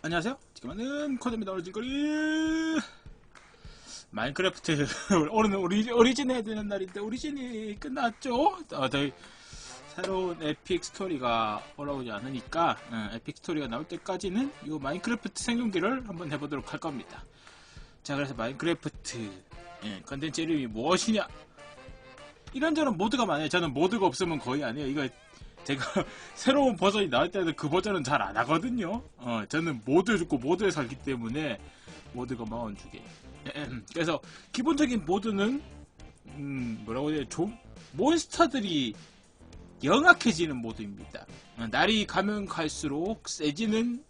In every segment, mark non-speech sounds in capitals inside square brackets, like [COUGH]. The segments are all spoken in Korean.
안녕하세요. 지금은 코드입니다. 오늘 질거리 마인크래프트 [LAUGHS] 오늘 오리, 오리진 해야 되는 날인데 오리진이 끝났죠? 어, 저희 새로운 에픽 스토리가 올라오지 않으니까 어, 에픽 스토리가 나올 때까지는 이 마인크래프트 생존기를 한번 해보도록 할 겁니다. 자 그래서 마인크래프트 예, 컨텐츠 이름이 무엇이냐 이런저런 모드가 많아요. 저는 모드가 없으면 거의 안 해요. 이거 제가 [LAUGHS] 새로운 버전이 나올 때는 그 버전은 잘 안 하거든요. 어, 저는 모드 죽고 모드에 살기 때문에 모드가 마원 주게. 그래서 기본적인 모드는 음, 뭐라고 해야 좀 몬스터들이 영악해지는 모드입니다. 어, 날이 가면 갈수록 세지는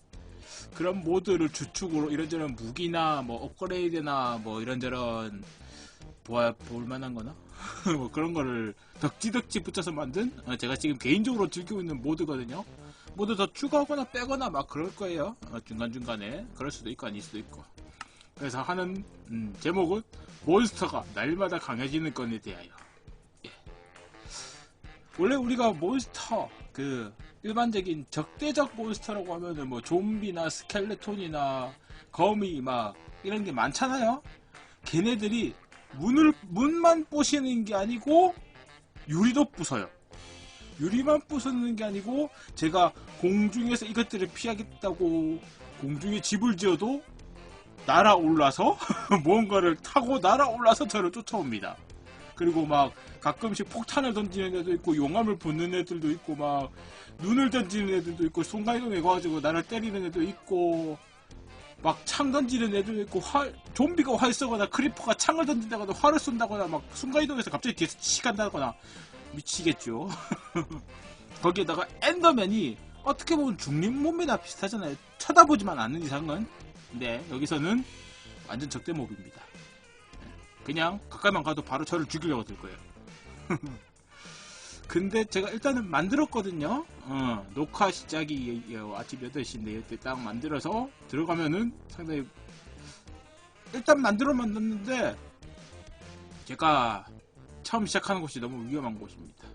그런 모드를 주축으로 이런저런 무기나 뭐 업그레이드나 뭐 이런저런 보아 볼만한 거나 [LAUGHS] 뭐 그런 거를 덕지덕지 붙여서 만든 어, 제가 지금 개인적으로 즐기고 있는 모드거든요. 모드 더 추가하거나 빼거나 막 그럴 거예요. 어, 중간중간에 그럴 수도 있고 아닐 수도 있고. 그래서 하는 음, 제목은 몬스터가 날마다 강해지는 건에 대하여. 예. 원래 우리가 몬스터 그 일반적인 적대적 몬스터라고 하면은 뭐 좀비나 스켈레톤이나 거미 막 이런 게 많잖아요. 걔네들이 문을 문만 부시는 게 아니고 유리도 부숴요. 유리만 부수는 게 아니고 제가 공중에서 이것들을 피하겠다고 공중에 집을 지어도 날아올라서 [LAUGHS] 무언가를 타고 날아올라서 저를 쫓아옵니다. 그리고 막 가끔씩 폭탄을 던지는 애도 있고 용암을 붓는 애들도 있고 막 눈을 던지는 애들도 있고 순간이동해 가지고 나를 때리는 애도 있고 막 창 던지는 애도 있고 활 좀비가 활 쏘거나 크리퍼가 창을 던진다거나 활을 쏜다거나 막 순간이동해서 갑자기 뒤에서 치간다거나 미치겠죠. [LAUGHS] 거기에다가 엔더맨이 어떻게 보면 중립 몸이나 비슷하잖아요. 쳐다보지만 않는 이상은. 근데 여기서는 완전 적대 몹입니다. 그냥 가까이만 가도 바로 저를 죽이려고 들 거예요. [LAUGHS] 근데 제가 일단은 만들었거든요. 어, 녹화 시작이 아침 8시인데 이때 딱 만들어서 들어가면은 상당히 일단 만들어 만들었는데 제가 처음 시작하는 곳이 너무 위험한 곳입니다.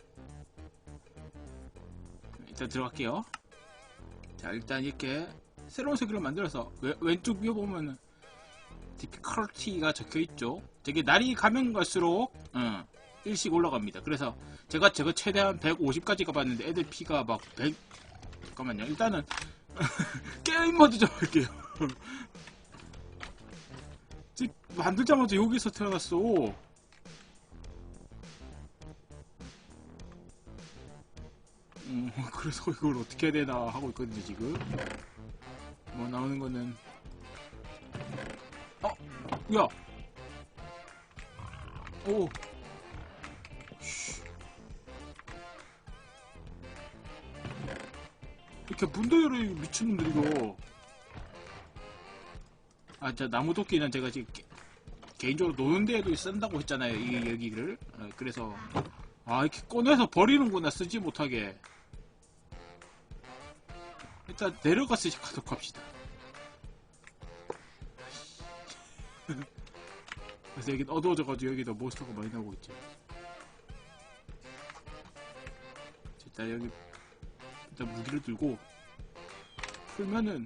일단 들어갈게요. 자, 일단 이렇게 새로운 세계를 만들어서 왼- 왼쪽 위에 보면 디피컬티가 적혀 있죠. 되게 날이 가면 갈수록 어, 일씩 올라갑니다. 그래서 제가 저거 최대한 150까지 가봤는데 애들 피가 막 100... 잠깐만요. 일단은 [LAUGHS] 게임 모드 좀 할게요. [LAUGHS] 만들자마자 여기서 태어났어. 음, [LAUGHS] 그래서 이걸 어떻게 해야 되나 하고 있거든요, 지금. 뭐 나오는 거는 어, 야, 오, 이렇게 문도 열어 미친놈들 이거. 아, 저 나무 도끼는 제가 지금 개, 개인적으로 노는 데에도 쓴다고 했잖아요, 이 여기를. 어, 그래서 아 이렇게 꺼내서 버리는구나 쓰지 못하게. 일단 내려가서 시작하도록 합시다. [LAUGHS] 그래서 여기 어두워져가지고 여기도 몬스터가 많이 나오고 있지. 자, 일단 여기 일단 무기를 들고 풀면은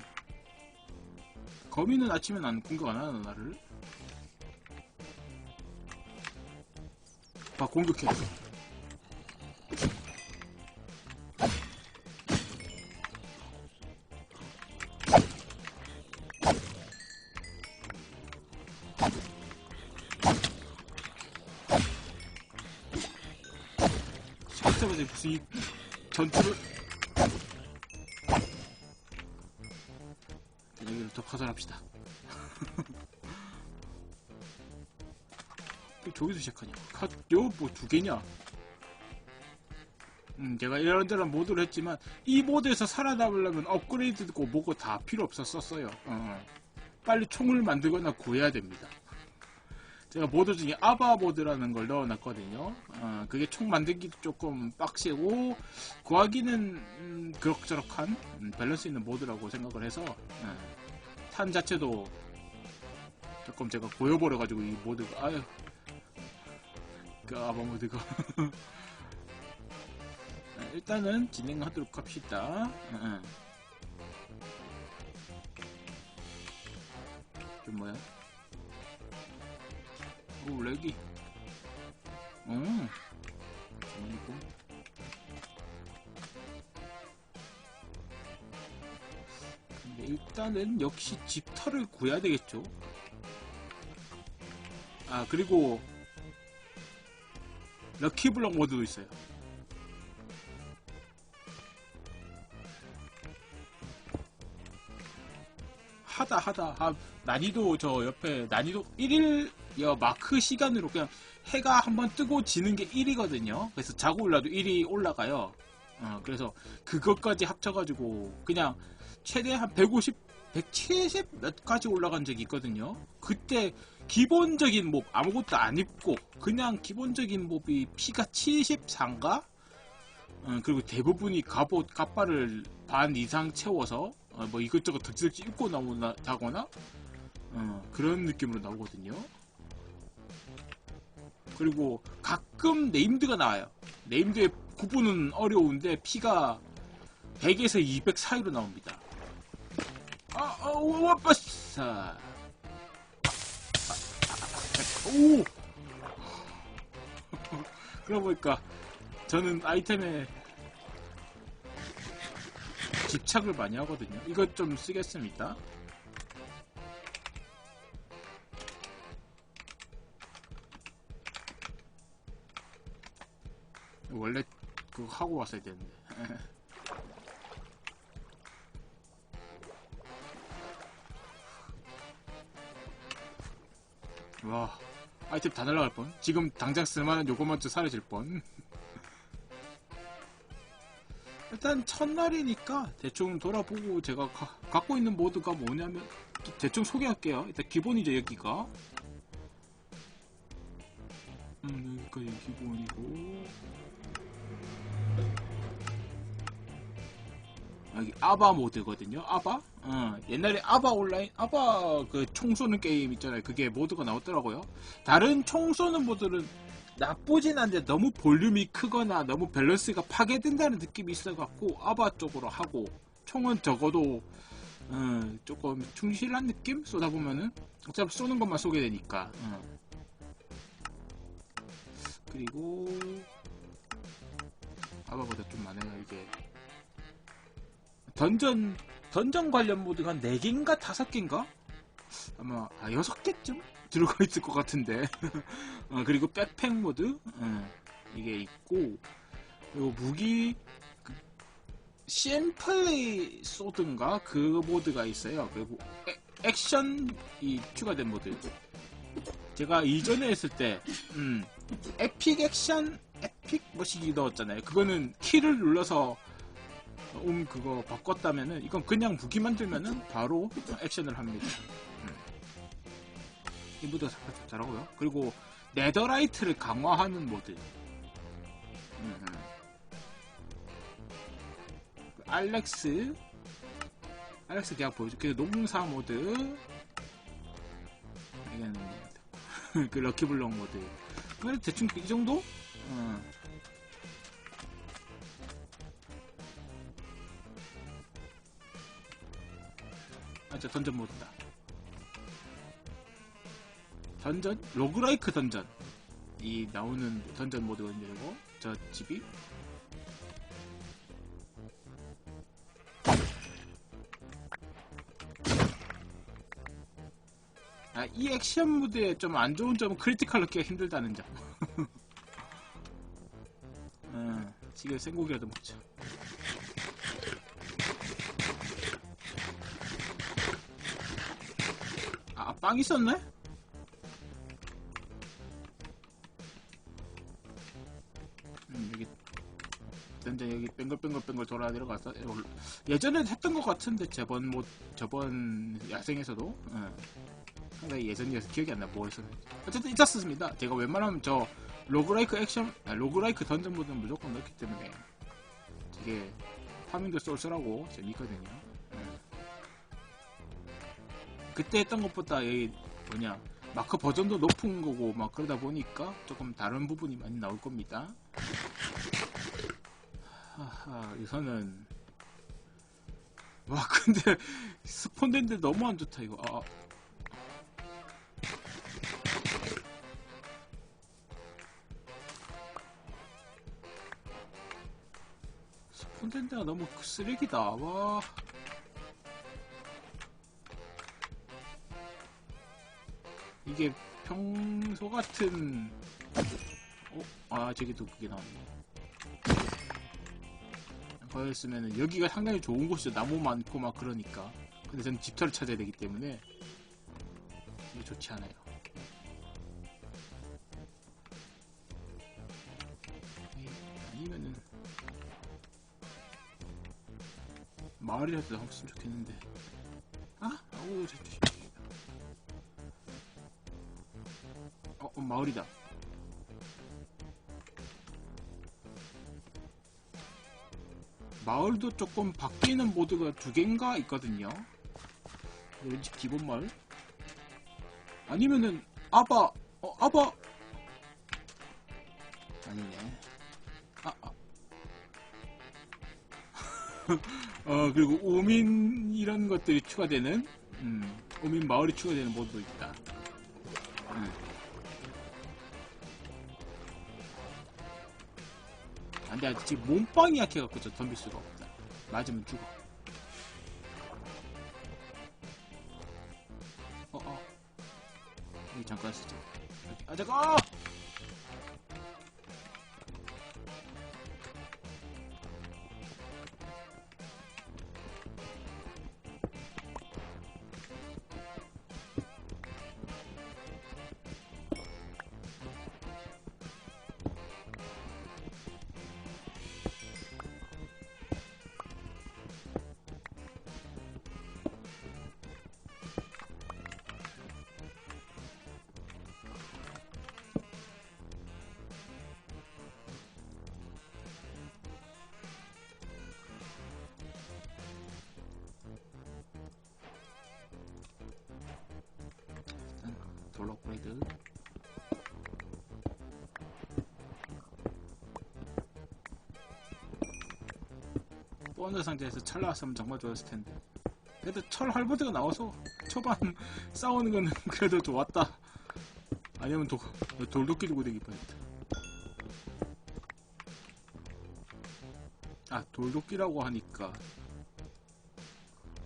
거미는 아침엔 안 공격 안 하나 나를? 막 공격해. 전투를 여기를 더 파산합시다. 왜 [LAUGHS] 저기서 시작하냐? 카, 여기 뭐두 개냐? 음, 제가 이런저런 모드를 했지만 이 모드에서 살아남으려면 업그레이드고 뭐고 다 필요 없었었어요. 어. 빨리 총을 만들거나 구해야 됩니다. 제가 모드 중에 아바 모드라는 걸 넣어놨거든요. 어, 그게 총 만들기도 조금 빡세고 구하기는 음, 그럭저럭한 음, 밸런스 있는 모드라고 생각을 해서 어, 탄 자체도 조금 제가 고여버려가지고 이 모드가 아유 그 아바 모드가 네, [LAUGHS] 일단은 진행하도록 합시다. 좀 뭐야? 오, 렉이. 어. 아니고. 일단은 역시 집터를 구해야 되겠죠. 아, 그리고 럭키블럭 모드도 있어요. 하다 하다 아, 난이도 저 옆에 난이도 1일 여 마크 시간으로 그냥 해가 한번 뜨고 지는 게 1이거든요. 그래서 자고 올라도 1이 올라가요. 어, 그래서 그것까지 합쳐가지고 그냥 최대 한 150, 170 몇까지 올라간 적이 있거든요. 그때 기본적인 몹 아무것도 안 입고 그냥 기본적인 몹이 피가 74인가? 어, 그리고 대부분이 갑옷, 갑바를 반 이상 채워서 어, 뭐 이것저것 덕지덕지 입고 나오다거나 어, 그런 느낌으로 나오거든요. 그리고 가끔 네임드가 나와요. 네임드의 구분은 어려운데 피가 100에서 200 사이로 나옵니다. 아, 아, 와, 빠싸. 오! [LAUGHS] 그러고 보니까 저는 아이템에 집착을 많이 하거든요. 이것 좀 쓰겠습니다. 원래 그거 하고 왔어야 되는데. [LAUGHS] 와, 아이템 다 날라갈 뻔. 지금 당장 쓸만한 요거먼저 사라질 뻔. [LAUGHS] 일단 첫날이니까 대충 돌아보고 제가 가- 갖고 있는 모드가 뭐냐면 대충 소개할게요. 일단 기본이죠 여기가. 음, 여기까지 기본이고. 여기 아바 모드거든요. 아바. 어, 옛날에 아바 온라인, 아바 그 총 쏘는 게임 있잖아요. 그게 모드가 나왔더라고요. 다른 총 쏘는 모드는 나쁘진 않은데 너무 볼륨이 크거나 너무 밸런스가 파괴된다는 느낌이 있어갖고 아바 쪽으로 하고 총은 적어도 어, 조금 충실한 느낌 쏘다 보면은 어차피 쏘는 것만 쏘게 되니까 어. 그리고 아바보다 좀 많아요 이게 던전 던전 관련 모드가 한 4개인가 5개인가? 아마 아 6개쯤 들어가 있을 것 같은데. 어, [LAUGHS] 그리고 백팩 모드? 어, 이게 있고. 그리고 무기 그, 심플리 소드인가? 그 모드가 있어요. 그리고 액- 액션이 추가된 모드. 제가 이전에 했을 때 음, 에픽 액션 에픽 뭐시기 넣었잖아요. 그거는 키를 눌러서 음 그거 바꿨다면은 이건 그냥 무기 만들면은 바로 액션을 합니다 이 모드가 잘- 잘하고요. 그리고 네더라이트를 강화하는 모드. 음, 음. 그 알렉스. 알렉스 그냥 보여줄게요. 농사 모드. 이건 [LAUGHS] 그 럭키블럭 모드. 그래 대충 이 정도? 어. 아, 저 던전 모드다. 던전? 로그라이크 던전. 이 나오는 던전 모드거든요, 이거. 저 집이. 아, 이 액션 모드의 좀 안 좋은 점은 크리티컬 넣기가 힘들다는 점. [LAUGHS] 어, 지금 생고기라도 먹자. 아, 빵 있었네? 음, 여기 던전 여기 뱅글뱅글뱅글 돌아 내려가서 예전에 했던 것 같은데 저번 뭐 저번 야생에서도 예. 상당히 예전이어서 기억이 안 나 뭐 했었는지 어쨌든 있었습니다 제가 웬만하면 저 로그라이크 액션 아, 로그라이크 던전 모드는 무조건 넣기 때문에 되게 파밍도 쏠쏠하고 재밌거든요 예. 그때 했던 것보다 이 뭐냐 마크 버전도 높은 거고 막 그러다 보니까 조금 다른 부분이 많이 나올 겁니다. 하하, 이선은 와 [LAUGHS] 근데 스폰 된데 너무 안 좋다 이거. 아. 아. 스폰 된 데가 너무 쓰레기다. 와. 이게 평소 같은 어? 아 저기도 그게 나왔네. 거였으면은 여기가 상당히 좋은 곳이죠. 나무 많고 막 그러니까. 근데 저는 집터를 찾아야 되기 때문에 이게 좋지 않아요. 에이, 아니면은 마을이라도 나왔으면 좋겠는데. 아? 아우 저조 어, 어 마을이다. 마을도 조금 바뀌는 모드가 두 개인가 있거든요. 왠지 기본 마을? 아니면은 아바, 어 아바. 아니네. 아, 아. [LAUGHS] 어 그리고 오민 이런 것들이 추가되는, 음, 오민 마을이 추가되는 모드도 있다. 안돼. 지금 몸빵이 약해갖고 저 덤빌 수가 없다. 맞으면 죽어. 어어. 여기 잠깐 쓰자. 아 잠깐! 일 돌 업그레이드 보너스 상자에서 철 나왔으면 정말 좋았을 텐데. 그래도 철 할버드가 나와서 초반 [LAUGHS] 싸우는 거는 [LAUGHS] 그래도 좋았다. 아니면 도, 돌도끼 들고 되기 뻔했다. 아 돌도끼라고 하니까.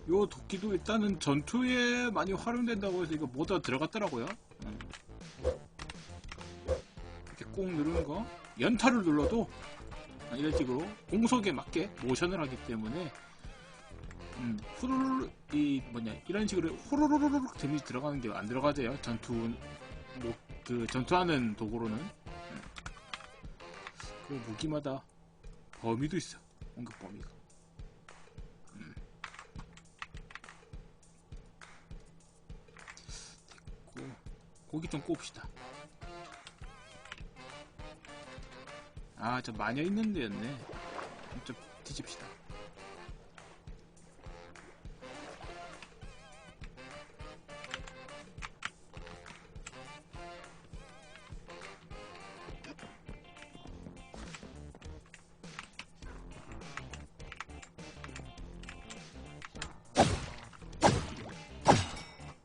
요 도끼도 일단은 전투에 많이 활용된다고 해서 이거 모두가 들어갔더라고요. 꾹 누르는 거 연타를 눌러도 아, 이런 식으로 공속에 맞게 모션을 하기 때문에 음, 후루루 이 뭐냐 이런 식으로 후루루루룩 데미지 들어가는 게 안 들어가져요. 전투 뭐 그 전투하는 도구로는 음. 그 무기마다 범위도 있어 공격 범위가. 고, 고기 좀 꼽시다. 아, 저 마녀 있는 데였네. 좀 뒤집시다.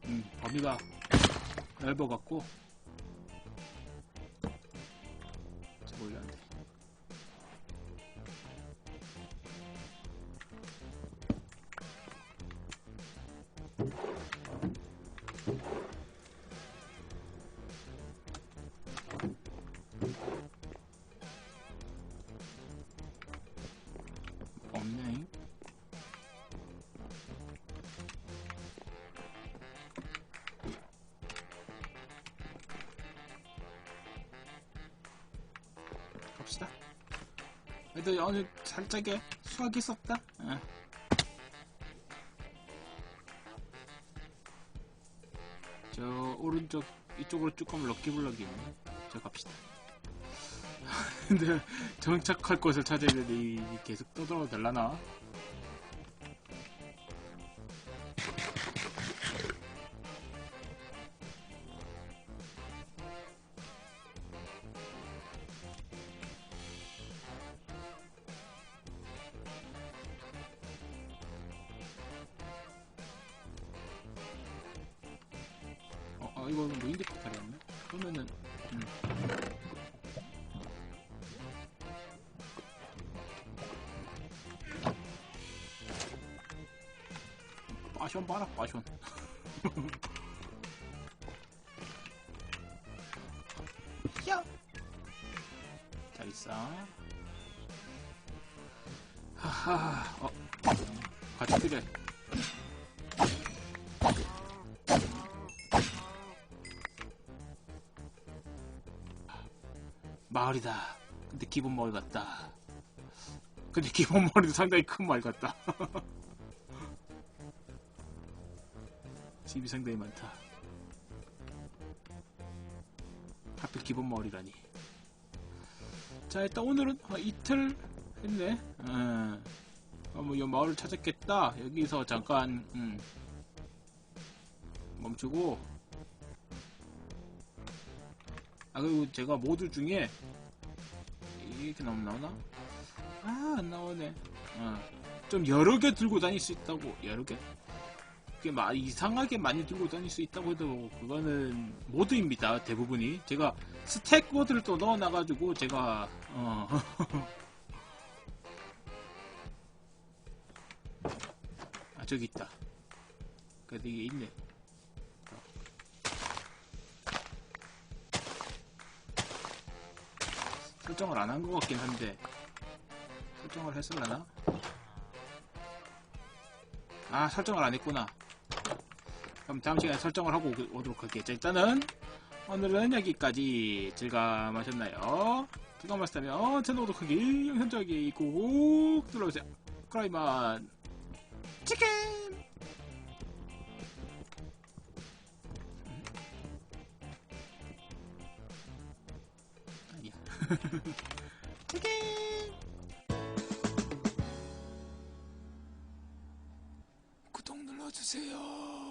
음, 범위가 넓어갖고 없네 갑시다. 그래도 어느 살짝의 수학이 있었다. 오른쪽 이쪽으로 쭉 가면 럭키블럭이 있네. 저 갑시다. [LAUGHS] 근데 정착할 곳을 찾아야 되는데 이 계속 떠들어도 될라나? 빠션 봐라 빠션 야! 잘 있어 하하 어 같이 필요해 마을이다. 근데 기본 마을 같다. 근데 기본 마을도 상당히 큰 마을 같다 [LAUGHS] 집이 상당히 많다. 하필 기본 마을이라니. 자 일단 오늘은 아, 이틀 했네. 어, 어, 뭐이 마을을 찾았겠다. 여기서 잠깐 음, 멈추고. 아 그리고 제가 모드 중에 이렇게 나오면 나오나? 아 안 나오네. 어, 좀 여러 개 들고 다닐 수 있다고 여러 개? 그게 막 이상하게 많이 들고 다닐 수 있다고 해도 그거는 모드입니다 대부분이. 제가 스택 모드를 또 넣어놔가지고 제가 어. [LAUGHS] 아 저기 있다. 그래도 이게 있네. 설정을 안 한 것 같긴 한데. 설정을 했을라나? 아 설정을 안 했구나. 그럼 다음 시간에 설정을 하고 그- 오도록 할게요. 자 일단은 오늘은 여기까지 즐감하셨나요? 즐감하셨다면 채널 구독하기 영상 저기 꾹 눌러주세요. 크라이만 치킨! 아니야. [LAUGHS] 치킨 도와주세요.